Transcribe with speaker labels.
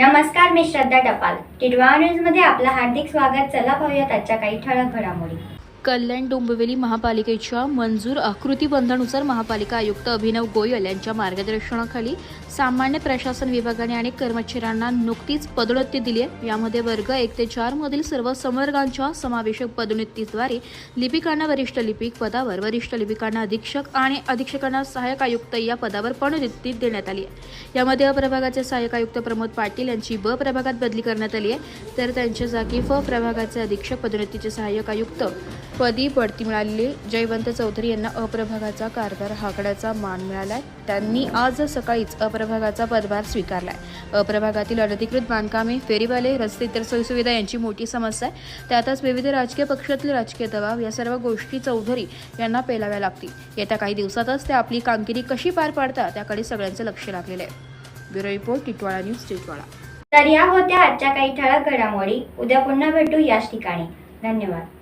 Speaker 1: नमस्कार मी श्रद्धा टपाल. टिडवा न्यूजमध्ये आपलं हार्दिक स्वागत. चला पाहूयात आजच्या काही ठळक घडामोडी.
Speaker 2: कल्याण डोंबिवली महापालिकेच्या मंजूर आकृतीबंधानुसार महापालिका आयुक्त अभिनव गोयल यांच्या मार्गदर्शनाखाली सामान्य प्रशासन विभागाने अनेक कर्मचाऱ्यांना नुकतीच पदोन्नती दिली आहे. यामध्ये वर्ग एक ते चार मधील सर्व संवर्गांच्या समावेशक पदोन्नतीद्वारे लिपिकांना वरिष्ठ लिपिक पदावर वरिष्ठ लिपिकांना अधीक्षक आणि अधीक्षकांना सहाय्यक आयुक्त या पदावर पदोन्नती देण्यात आली आहे. यामध्ये अ प्रभागाचे सहाय्यक आयुक्त प्रमोद पाटील यांची ब प्रभागात बदली करण्यात आली आहे. तर त्यांच्या जागी फ प्रभागाचे अधीक्षक पदोन्नतीचे सहाय्यक आयुक्त पदी बढती मिळालेली जयवंत चौधरी यांना अप्रभागाचा कारभार हाकण्याचा मान मिळालाय. त्यांनी आज सकाळीच अप्रभागाचा पदभार स्वीकारलाय. अप्रभागातील अनधिकृत बांधकामे फेरीवाले रस्ते इतर सोयीसुविधा यांची मोठी समस्या आहे. त्यातच विविध राजकीय पक्षातील राजकीय दबाव या सर्व गोष्टी चौधरी यांना पेलाव्या लागतील. येत्या काही दिवसातच ते आपली कामगिरी कशी पार पाडतात त्याकडे सगळ्यांचं लक्ष लागलेलं आहे. Bureau report Titwala news Titwala.
Speaker 1: तर या होत्या आजच्या काही ठळक घडामोडी. उद्या पुन्हा भेटू याच ठिकाणी. धन्यवाद.